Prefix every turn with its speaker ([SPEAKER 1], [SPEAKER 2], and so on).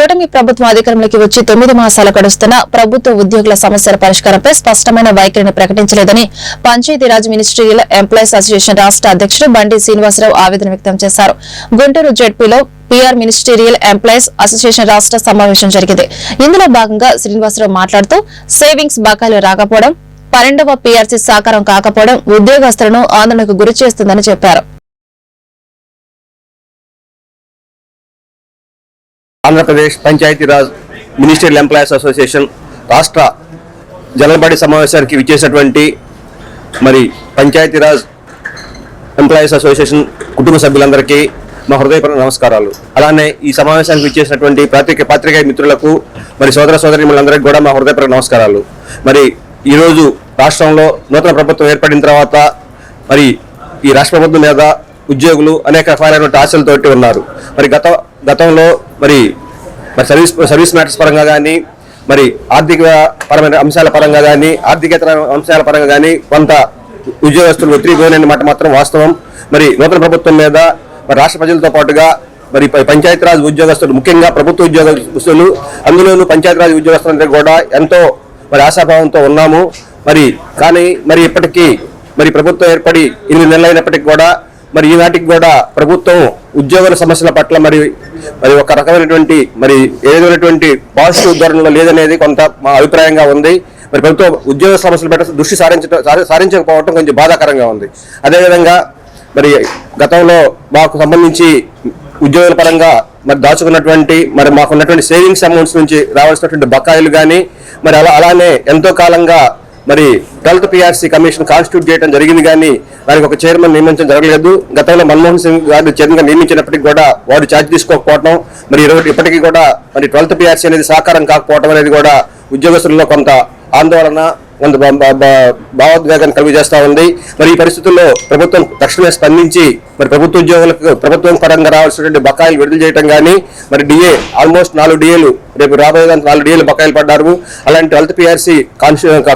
[SPEAKER 1] కూటమి ప్రభుత్వం అధికారంలోకి వచ్చి తొమ్మిది మాసాలు గడుస్తున్న ప్రభుత్వ ఉద్యోగుల సమస్యల పరిష్కారంపై స్పష్టమైన వైఖరిని ప్రకటించలేదని పంచాయతీరాజ్ మినిస్ట్రియల్ ఎంప్లాయీస్ అసోసియేషన్ రాష్ట్ర అధ్యక్షుడు బండి శ్రీనివాసరావు ఆవేదన వ్యక్తం చేశారు. గుంటూరు జడ్పీలో పీఆర్ మినిస్టీరియల్ ఎంప్లాయీస్ అసోసియేషన్ రాష్ట్ర సమావేశం జరిగింది. ఇందులో భాగంగా శ్రీనివాసరావు మాట్లాడుతూ సేవింగ్స్ బకాయిలు రాకపోవడం పన్నెండవ పీఆర్సీ సాకారం కాకపోవడం ఉద్యోగస్తులను ఆందోళనకు గురి చేస్తుందని చెప్పారు.
[SPEAKER 2] Andhra Pradesh Panchayat Raj ministerial employees association రాష్ట్ర జలబడి సమావేశానికి విచ్చేసినటువంటి మరి పంచాయతీరాజ్ ఎంప్లాయీస్ అసోసియేషన్ కుటుంబ సభ్యులందరికీ మా హృదయపూర్వక నమస్కారాలు. అలానే ఈ సమావేశానికి విచ్చేసినటువంటి పాత్రిక పాత్రికేయ మిత్రులకు మరి సోదర సోదరిములందరికీ కూడా మా హృదయపూర్వక నమస్కారాలు. మరి ఈరోజు రాష్ట్రంలో నూతన ప్రభుత్వం ఏర్పడిన తర్వాత మరి ఈ రాష్ట్ర ప్రభుత్వం మీద ఉద్యోగులు అనేక రకాలైనటువంటి ఆశలతోటి ఉన్నారు. మరి గత గతంలో మరి మరి సర్వీస్ సర్వీస్ మ్యాటర్స్ పరంగా కానీ మరి ఆర్థిక పరమైన అంశాల పరంగా కానీ ఆర్థికేతర అంశాల పరంగా కానీ కొంత ఉద్యోగస్తులు వ్యతిరేకమైన మాట మాత్రం వాస్తవం. మరి నూతన ప్రభుత్వం మీద మరి రాష్ట్ర ప్రజలతో పాటుగా మరి పంచాయతీరాజ్ ఉద్యోగస్తులు ముఖ్యంగా ప్రభుత్వ ఉద్యోగస్తులు అందులోనూ పంచాయతీరాజ్ ఉద్యోగస్తులందరూ కూడా ఎంతో మరి ఆశాభావంతో ఉన్నాము. మరి కానీ మరి ఇప్పటికీ మరి ప్రభుత్వం ఏర్పడి ఎనిమిది నెలలు అయినప్పటికీ కూడా మరి ఈనాటికి కూడా ప్రభుత్వం ఉద్యోగుల సమస్యల పట్ల మరి మరి ఒక రకమైనటువంటి మరి ఏదైనటువంటి పాజిటివ్ ధోరణిలో లేదనేది కొంత మా అభిప్రాయంగా ఉంది. మరి ప్రభుత్వం ఉద్యోగ సమస్యల పట్ల దృష్టి సారించడం సారించకపోవడం కొంచెం బాధాకరంగా ఉంది. అదేవిధంగా మరి గతంలో మాకు సంబంధించి ఉద్యోగుల పరంగా మరి దాచుకున్నటువంటి మరి మాకున్నటువంటి సేవింగ్స్ అమౌంట్స్ నుంచి రావాల్సినటువంటి బకాయిలు కానీ మరి అలా అలానే ఎంతో కాలంగా మరి ట్వెల్త్ పిఆర్సీ కమిషన్ కాన్స్టిట్యూట్ చేయడం జరిగింది కానీ దానికి ఒక చైర్మన్ నియమించడం జరగలేదు. గతంలో మన్మోహన్ సింగ్ గారు చైర్మన్గా నియమించినప్పటికీ కూడా వారు ఛార్జ్ తీసుకోకపోవడం మరి ఇప్పటికీ కూడా మరి ట్వెల్త్ పిఆర్సీ అనేది సాకారం కాకపోవడం అనేది కూడా ఉద్యోగస్తుల్లో కొంత ఆందోళన కొంత భావోద్వేగాన్ని కలుగు చేస్తూ ఉంది. మరి ఈ పరిస్థితుల్లో ప్రభుత్వం తక్షణమే స్పందించి మరి ప్రభుత్వ ఉద్యోగులకు ప్రభుత్వం పరంగా రావాల్సినటువంటి బకాయిలు విడుదల చేయడం కానీ మరి డిఏ ఆల్మోస్ట్ నాలుగు డిఏలు రేపు రాబోయే నాలుగు డిఏలు బకాయిలు పడ్డారు. అలాంటి ట్వెల్త్ పిఆర్సీ